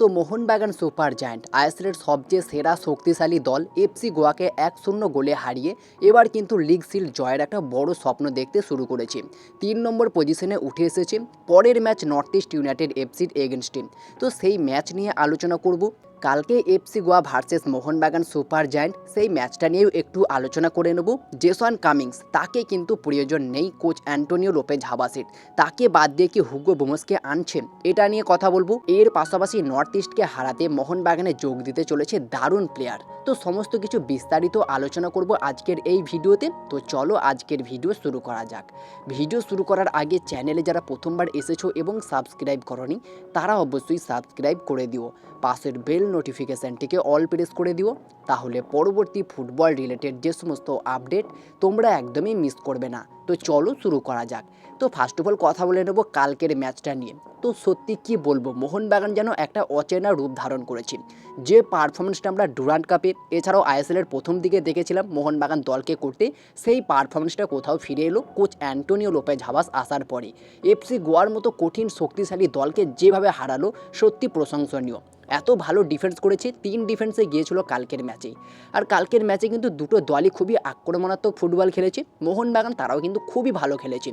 তো Mohun Bagan super giant আইএসএলের সবচেয়ে সেরা শক্তিশালী দল এফসি গোয়াকে এক শূন্য গোলে হারিয়ে এবার কিন্তু লিগ সিল জয়ের একটা বড় স্বপ্ন দেখতে শুরু করেছে। তিন নম্বর পজিশনে উঠে এসেছে পরের ম্যাচ নর্থ ইস্ট ইউনাইটেড এফসির এগেনস্টে। তো সেই ম্যাচ নিয়ে আলোচনা করব। কালকে FC Goa versus Mohun Bagan super giant সেই ম্যাচটা নিয়েও একটু আলোচনা করে নেব। জেসন কামিংস, তাকে কিন্তু প্রয়োজন নেই কোচ অ্যান্টোনিও লোপেজ হাবাসের। তাকে বাদ দিয়ে কি হুগো বোমসকে আনছে এটা নিয়ে কথা বলব। এর পাশাপাশি নর্থ ইস্টকে হারাতে মোহনবাগানে যোগ দিতে চলেছে দারুণ প্লেয়ার তো সমস্ত কিছু বিস্তারিত আলোচনা করব আজকের এই ভিডিওতে। তো চলো আজকের ভিডিও শুরু করা যাক। ভিডিও শুরু করার আগে চ্যানেলে যারা প্রথমবার এসেছ এবং সাবস্ক্রাইব করনি, তারা অবশ্যই সাবস্ক্রাইব করে দিও। পাশের বেল নোটিফিকেশানটিকে অল প্রেস করে দিও, তাহলে পরবর্তী ফুটবল রিলেটেড যে সমস্ত আপডেট তোমরা একদমই মিস করবে না। তো চলো শুরু করা যাক। তো ফার্স্ট অফ অল কথা বলে নেব কালকের ম্যাচটা নিয়ে। তো সত্যি কি বলব, মোহনবাগান যেন একটা অচেনা রূপ ধারণ করেছে। যে পারফরমেন্সটা আমরা ডুরান্ট কাপে এছাড়াও আইএসএলের প্রথম দিকে দেখেছিলাম মোহনবাগান দলকে করতে, সেই পারফরমেন্সটা কোথাও ফিরে এলো কোচ অ্যান্টোনিও লোপেজ হাবাস আসার পরে। এফসি গোয়ার মতো কঠিন শক্তিশালী দলকে যেভাবে হারালো, সত্যি প্রশংসনীয়। এত ভালো ডিফেন্স করেছে, তিন ডিফেন্সে গিয়েছিল কালকের ম্যাচে আর কালকের ম্যাচে কিন্তু দুটো দলই খুবই আক্রমণাত্মক ফুটবল খেলেছে। মোহনবাগান তারাও কিন্তু খুবই ভালো খেলেছে।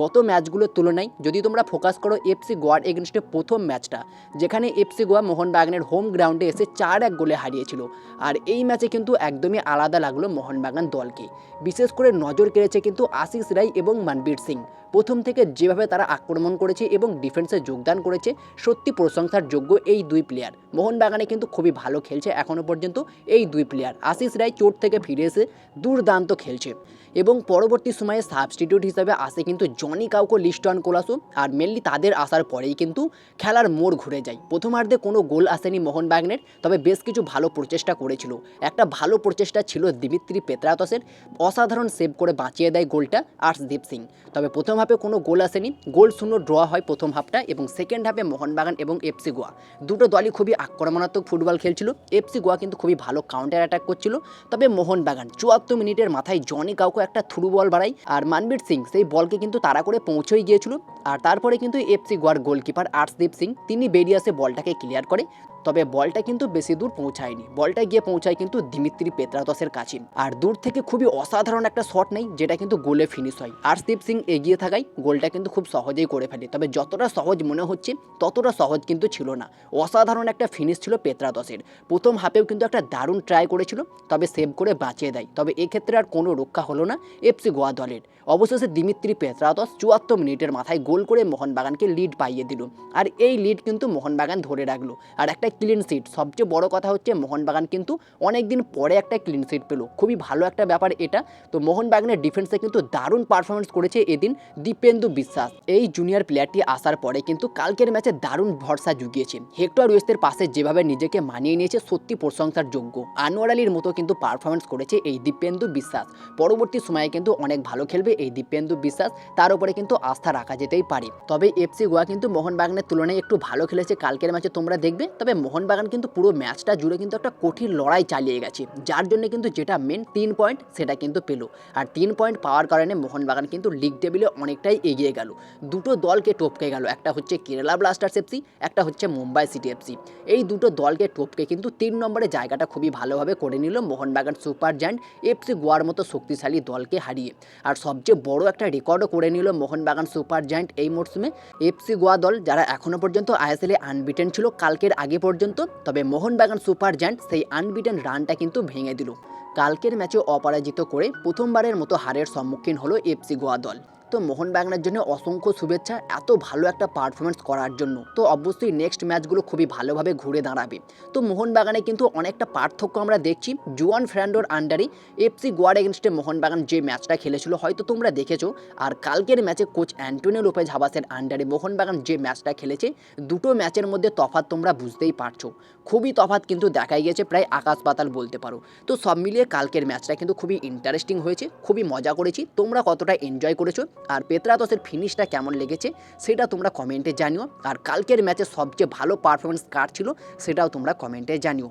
গত ম্যাচগুলোর তুলনায় যদি তোমরা ফোকাস করো এফসি গোয়ার এগেনস্টে প্রথম ম্যাচটা যেখানে এফসি গোয়া মোহনবাগানের হোম গ্রাউন্ডে এসে চার এক গোলে হারিয়েছিল। আর এই ম্যাচে কিন্তু একদমই আলাদা লাগল মোহনবাগান দলকে। বিশেষ করে নজর কেড়েছে কিন্তু আশিস রাই এবং মনবীর সিং। প্রথম থেকে যেভাবে তারা আক্রমণ করেছে এবং ডিফেন্সে যোগদান করেছে, সত্যি প্রশংসার যোগ্য এই দুই প্লেয়ার মোহনবাগানে কিন্তু খুবই ভালো খেলছে এখনও পর্যন্ত এই দুই প্লেয়ার আশিস রায় চোট থেকে ফিরে এসে দুর্দান্ত খেলছে। এবং পরবর্তী সময়ে সাবস্টিটিউট হিসেবে আসে কিন্তু জনি কাউকে লিস্টন কোলাসো আর মেনলি তাদের আসার পরেই কিন্তু খেলার মোড় ঘুরে যায়। প্রথমার্ধে কোনো গোল আসেনি মোহনবাগানের, তবে বেশ কিছু ভালো প্রচেষ্টা করেছিল। একটা ভালো প্রচেষ্টা ছিল দিমিত্রি পেত্রাতসের। অসাধারণ সেভ করে বাঁচিয়ে দেয় গোলটা আর্শদীপ সিং। তবে প্রথম হাফে কোনো গোল আসেনি। গোল শূন্য ড্র হয় প্রথম হাফটা এবং সেকেন্ড হাফে মোহনবাগান এবং এফসি গোয়া। দুটো দলই খুবই আক্রমণাত্মক ফুটবল খেলছিল। এফসি গোয়া কিন্তু খুবই ভালো কাউন্টার অ্যাটাক করছিল। তবে মোহনবাগান চুয়াত্তর মিনিটের মাথায় জনি কাউকে একটা থ্রু বল বাড়ায়। আর মানবীর সিং সেই বলকে কিন্তু তারা করে পৌঁছেই গিয়েছিল। আর তারপরে কিন্তু এফসি গোয়ার গোলকিপার আর্শদীপ সিং, তিনি বেরিয়ে আসে বলটাকে ক্লিয়ার করে। তবে বলটা কিন্তু বেশি দূর পৌঁছায়নি। বলটা গিয়ে পৌঁছায় কিন্তু দিমিত্রি পেত্রাতসের কাছে আর দূর থেকে খুবই অসাধারণ একটা শট নেই, যেটা কিন্তু গোলে ফিনিশ হয়। আর্শদীপ সিং এগিয়ে থাকায় গোলটা কিন্তু খুব সহজেই করে ফেলে। তবে যতটা সহজ মনে হচ্ছে, ততটা সহজ কিন্তু ছিল না। অসাধারণ একটা ফিনিশ ছিল পেত্রাতসের। প্রথম হাফেও কিন্তু একটা দারুণ ট্রাই করেছিল, তবে সেভ করে বাঁচিয়ে দেয়। তবে এক্ষেত্রে আর কোনো রক্ষা হলো না এফসি গোয়া দলের। অবশেষে দিমিত্রি পেত্রাতস চুয়াত্তর মিনিটের মাথায় গোল করে মোহনবাগানকে লিড পাইয়ে দিল। আর এই লিড কিন্তু মোহনবাগান ধরে রাখল। আর একটা ক্লিন সিট সবচেয়ে বড় কথা হচ্ছে মোহনবাগান কিন্তু অনেক দিন পরে একটা ক্লিন সিট পেল। খুবই ভালো একটা ব্যাপার এটা। তো মোহনবাগানের ডিফেন্সে কিন্তু দারুণ পারফরমেন্স করেছে এদিন দীপেন্দু বিশ্বাস। এই জুনিয়র প্লেয়ারটি আসার পরে কিন্তু কালকের ম্যাচে দারুণ ভরসা জুগিয়েছে। হেক্টর ওয়েস্টের পাশে যেভাবে নিজেকে মানিয়ে নিয়েছে, সত্যি প্রশংসার যোগ্য। আনোয়ার আলীর মতো কিন্তু পারফরমেন্স করেছে এই দীপেন্দু বিশ্বাস। পরবর্তী সময়ে কিন্তু অনেক ভালো খেলবে এই দীপেন্দু বিশ্বাস। তার উপরে কিন্তু আস্থা রাখা যেতেই পারে। তবে এফসি গোয়া কিন্তু মোহনবাগানের তুলনায় একটু ভালো খেলেছে কালকের ম্যাচে তোমরা দেখবে। তবে মোহনবাগান কিন্তু পুরো ম্যাচটা জুড়ে কিন্তু একটা কঠিন লড়াই চালিয়ে গেছে। যার জন্য কিন্তু যেটা মেন তিন পয়েন্ট সেটা কিন্তু পেল। আর তিন পয়েন্ট পাওয়ার কারণে মোহনবাগান কিন্তু লিগ টেবিলে অনেকটাই এগিয়ে গেল। দুটো দলকে টপকে গেল। একটা হচ্ছে কেরালা ব্লাস্টার্স এফসি একটা হচ্ছে মুম্বাই সিটি এফসি এই দুটো দলকে টপকে কিন্তু তিন নম্বরে জায়গাটা খুবই ভালোভাবে করে নিল মোহনবাগান সুপার জায়ান্ট এফসি গোয়ার মতো শক্তিশালী দলকে হারিয়ে। আর সবচেয়ে বড় একটা রেকর্ডও করে নিল মোহনবাগান সুপার জায়ান্ট এই মরশুমে এফসি গোয়া দল, যারা এখনও পর্যন্ত আইএসএলে আনবিটেন ছিল, কালকের আগে পর্যন্ত, তবে মোহনবাগান সুপার জ্যান্ট সেই আনবিটেন রানটা কিন্তু ভেঙে দিল। কালকের ম্যাচে অপরাজিত করে প্রথমবারের মতো হারের সম্মুখীন হলো এফসি গোয়া দল। তো মোহনবাগানের জন্য অসংখ্য শুভেচ্ছা, এত ভালো একটা পারফরমেন্স করার জন্য। তো অবশ্যই নেক্সট ম্যাচগুলো খুবই ভালোভাবে ঘুরে দাঁড়াবে। তো মোহনবাগানে কিন্তু অনেকটা পার্থক্য আমরা দেখছি। জুয়ান ফ্র্যান্ডোর আন্ডারে এফসি গোয়ার এগেনস্টে মোহনবাগান যে ম্যাচটা খেলেছিল, হয়তো তোমরা দেখেছ। আর কালকের ম্যাচে কোচ অ্যান্টোনিও লোপেজ হাবাসের আন্ডারে মোহনবাগান যে ম্যাচটা খেলেছে, দুটো ম্যাচের মধ্যে তফাৎ তোমরা বুঝতেই পারছ। খুবই তফাৎ কিন্তু দেখাই গেছে, প্রায় আকাশ পাতাল বলতে পারো। তো সব মিলিয়ে কালকের ম্যাচটা কিন্তু খুবই ইন্টারেস্টিং হয়েছে, খুবই মজা করেছি। তোমরা কতটা এনজয় করেছ আর পেত্রাতসের ফিনিশটা কেমন লেগেছে, সেটা তোমরা কমেন্টে জানিও। আর কালকের ম্যাচে সবচেয়ে ভালো পারফরমেন্স কার ছিল, সেটাও তোমরা কমেন্টে জানিও।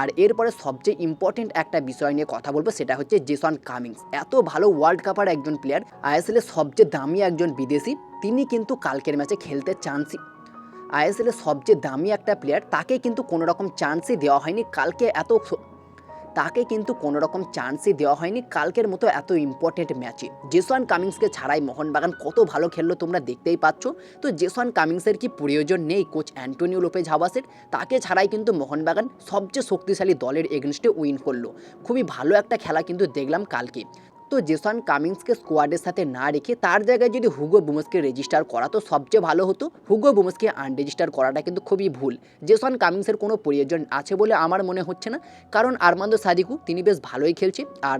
আর এরপরে সবচেয়ে ইম্পর্টেন্ট একটা বিষয় নিয়ে কথা বলব, সেটা হচ্ছে জেসন কামিংস এত ভালো ওয়ার্ল্ড কাপার একজন প্লেয়ার আইএসএল এর সবচেয়ে দামি একজন বিদেশি, তিনি কিন্তু কালকের ম্যাচে খেলতে চান্সই। আইএসএল এর সবচেয়ে দামি একটা প্লেয়ার তাকে কিন্তু কোনো রকম চান্সই দেওয়া হয়নি। কালকে এত তাকে কিন্তু কোনো রকম চান্সই দেওয়া হয়নি। কালকের মতো এত ইম্পর্টেন্ট ম্যাচে জেসওয়ান কামিংসকে ছাড়াই মোহনবাগান কত ভালো খেললো তোমরা দেখতেই পাচ্ছ। তো জেসওয়ান কামিংসের কি প্রয়োজন নেই কোচ অ্যান্টোনিও লোপেজ ঝাবাসের তাকে ছাড়াই কিন্তু মোহনবাগান সবচেয়ে শক্তিশালী দলের এগেনস্টে উইন করল। খুবই ভালো একটা খেলা কিন্তু দেখলাম কালকে। তো জেসন কামিংসকে স্কোয়াডের সাথে না রেখে তার জায়গায় যদি হুগো বুমসকে রেজিস্টার করা তো সবচেয়ে ভালো হতো। হুগো বুমসকে আনরেজিস্টার করাটা কিন্তু খুবই ভুল। জেসন কামিংসের কোনো প্রয়োজন আছে বলে আমার মনে হচ্ছে না। কারণ আরমান্দ সাদিকু, তিনি বেশ ভালোই খেলছে। আর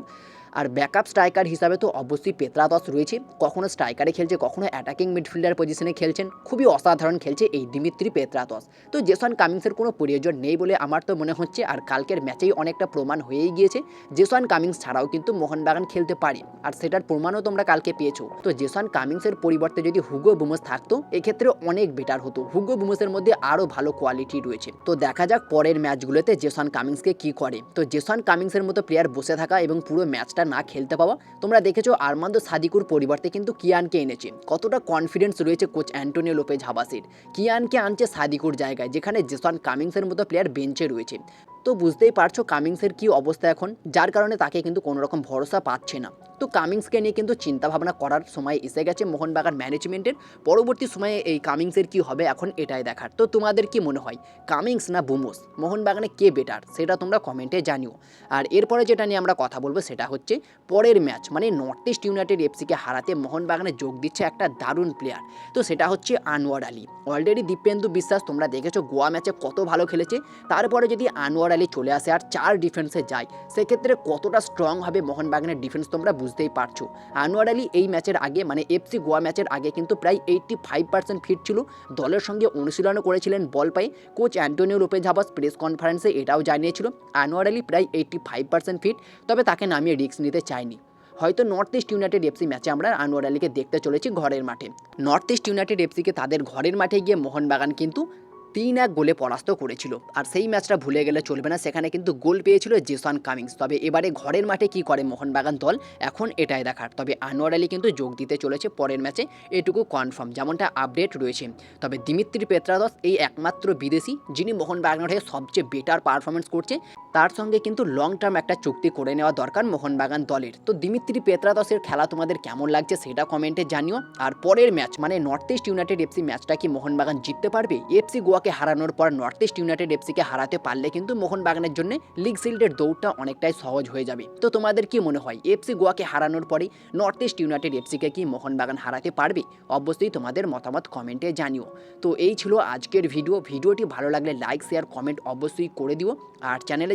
আর ব্যাকআপ স্ট্রাইকার হিসাবে তো অবশ্যই পেত্রাদস রয়েছে। কখনো স্ট্রাইকারে খেলছে, কখনো অ্যাটাকিং মিডফিল্ডার পজিশনে খেলছেন। খুবই অসাধারণ খেলছে এই দিমিত্রি পেত্রাদস। তো জেসন কামিংসের কোনো প্রয়োজন নেই বলে আমার তো মনে হচ্ছে, আর কালকের ম্যাচেই অনেকটা প্রমাণ হয়েই গিয়েছে। জেসন কামিংস ছাড়াও কিন্তু মোহনবাগান খেলতে পারে, আর সেটার প্রমাণও তোমরা কালকে পেয়েছ। তো জেসন কামিংসের পরিবর্তে যদি হুগো বুমস থাকতো, এক্ষেত্রে অনেক বেটার হতো। হুগো বুমসের মধ্যে আরও ভালো কোয়ালিটি রয়েছে। তো দেখা যাক পরের ম্যাচগুলোতে জেসন কামিংসকে কি করে। তো জেসন কামিংসের মতো প্লেয়ার বসে থাকা এবং পুরো ম্যাচটা না খেলতে পাওয়া। তোমরা দেখেছ আরমান্দ সাদিকুর পরিবর্তে কিন্তু কিয়ানকে এনেছে কতটা কনফিডেন্স রয়েছে কোচ অ্যান্টোনিও লোপেজ হাবাসির। কিয়ানকে আনছে সাদিকুর জায়গায়, যেখানে জেসন কামিংসের মতো প্লেয়ার বেঞ্চে রয়েছে তো বুঝতেই পারছ কামিংসের কি অবস্থা এখন? যার কারণে তাকে কিন্তু কোনো রকম ভরসা পাচ্ছে না। তো কামিংসকে নিয়ে কিন্তু চিন্তা ভাবনা করার সময় এসে গেছে মোহনবাগান ম্যানেজমেন্টের পরবর্তী সময়ে এই কামিংসের কি হবে এখন এটাই দেখার। তো তোমাদের কি মনে হয় কামিংস না বুমোস মোহনবাগানে কে বেটার সেটা তোমরা কমেন্টে জানিও। আর এরপরে যেটা নিয়ে আমরা কথা বলব সেটা হচ্ছে পরের ম্যাচ মানে নর্থ ইস্ট ইউনাইটেড এফসিকে হারাতে মোহনবাগানে যোগ দিচ্ছে একটা দারুণ প্লেয়ার তো সেটা হচ্ছে আনোয়ার আলী। অলরেডি দীপেন্দু বিশ্বাস তোমরা দেখেছ গোয়া ম্যাচে কত ভালো খেলেছে। তারপরে যদি আনোয়ার আলী চলে আসে আর চার ডিফেন্সে যায়। সেক্ষেত্রে কতটা স্ট্রং হবে মোহনবাগানের ডিফেন্স তোমরা বুঝতেই পারছ। আনোয়ার আলী এই ম্যাচের আগে মানে এফসি গোয়া ম্যাচের আগে কিন্তু প্রায় এইট্টি ফাইভ পার্সেন্ট ফিট ছিল। দলের সঙ্গে অনুশীলনও করেছিলেন বল পাই coach Antonio Lopez Habas press কনফারেন্সে এটাও জানিয়েছিল। আনোয়ার আলী প্রায় এইট্টি ফাইভ পার্সেন্ট ফিট তবে তাকে নামিয়ে রিস্ক নিতে চায়নি হয়তো নর্থ ইস্ট ইউনাইটেড এফসি ম্যাচে আমরা আনোয়ার আলীকে দেখতে চলেছি ঘরের মাঠে। নর্থ ইস্ট ইউনাইটেড এফসিকে তাদের ঘরের মাঠে গিয়ে মোহনবাগান কিন্তু তিন এক গোলে পরাস্ত করেছিল। আর সেই ম্যাচটা ভুলে গেলে চলবে না, সেখানে কিন্তু গোল পেয়েছিল জেসন কামিংস। তবে এবারে ঘরের মাঠে কি করে মোহনবাগান দল, এখন এটাই দেখার। তবে আনোয়ার আলী কিন্তু যোগ দিতে চলেছে পরের ম্যাচে, এটুকু কনফার্ম যেমনটা আপডেট রয়েছে। তবে দিমিত্রি পেত্রাদস এই একমাত্র বিদেশি, যিনি মোহনবাগানের হয়ে সবচেয়ে বেটার পারফরমেন্স করছে। তার সঙ্গে কিন্তু লং টার্ম একটা চুক্তি করে নেওয়া দরকার মোহনবাগান দলের। তো দিমিত্রি পেত্রাদসের খেলা তোমাদের কেমন লাগছে সেটা কমেন্টে জানিও। আর পরের ম্যাচ মানে নর্থ ইস্ট ইউনাইটেড এফসি ম্যাচটা কি মোহনবাগান জিততে পারবে? এফসি গোয়াকে হারানোর পর নর্থ ইস্ট ইউনাইটেড এফসিকে হারাতে পারলে কিন্তু মোহনবাগানের জন্য লিগ শিল্ডের দৌড়টা অনেকটাই সহজ হয়ে যাবে। তো তোমাদের কি মনে হয় এফসি গোয়াকে হারানোর পরে নর্থ ইস্ট ইউনাইটেড এফসিকে কি মোহনবাগান হারাতে পারবে? অবশ্যই তোমাদের মতামত কমেন্টে জানিও। তো এই ছিল আজকের ভিডিও ভিডিওটি ভালো লাগলে লাইক শেয়ার কমেন্ট অবশ্যই করে দিও। আর চ্যানেলে